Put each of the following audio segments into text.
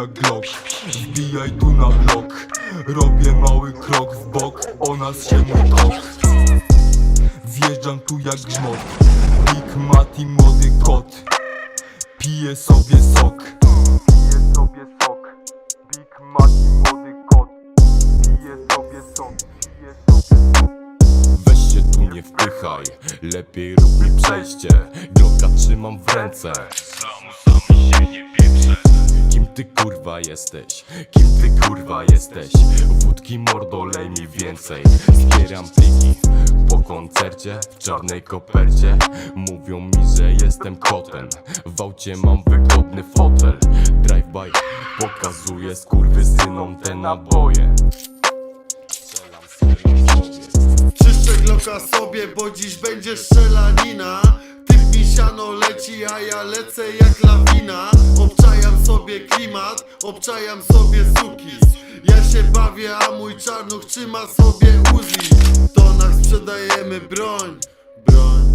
jak Glock Wbijaj tu na blok. Robię mały krok w bok O nas się mój kok. Wjeżdżam tu jak grzmot. Big Mati młody kot. Piję sobie sok. Piję sobie sok. Big Mati młody kot. Piję sobie sok. Piję sobie sok. Weź się tu nie wpychaj, lepiej rób mi przejście. Glocka trzymam w ręce ty kurwa jesteś? Kim ty kurwa jesteś? Wódki mordo lej mi więcej. Zbieram pliki po koncercie w czarnej kopercie. Mówią mi, że jestem kotem. W aucie mam wygodny fotel. Drive-by pokazuje skurwysynom te naboje. Czyszczę gloka sobie, bo dziś będzie strzelanina Typ mi siano leci, a ja lecę jak lawina obczajam sobie suki. Ja się bawię, a mój czarnuch trzyma sobie Uzi. W tonach sprzedajemy broń, broń.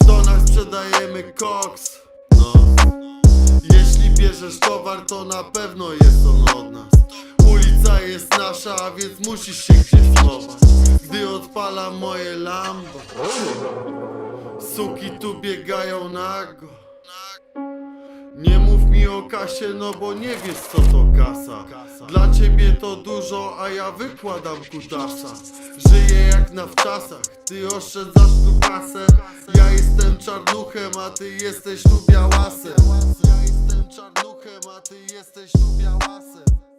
W tonach sprzedajemy koks, no. Jeśli bierzesz towar, to na pewno jest on od nas. Ulica jest nasza, a więc musisz się gdzieś schować. Gdy odpalam moje lambo. Suki tu biegają nago o kasie, no bo nie wiesz co to kasa. Dla ciebie to dużo, a ja wykładam kutasa. Żyję jak na wczasach, ty oszczędzasz tu kasę. Ja jestem czarnuchem, a ty jesteś tu białasem. Ja jestem czarnuchem, a ty jesteś tu białasem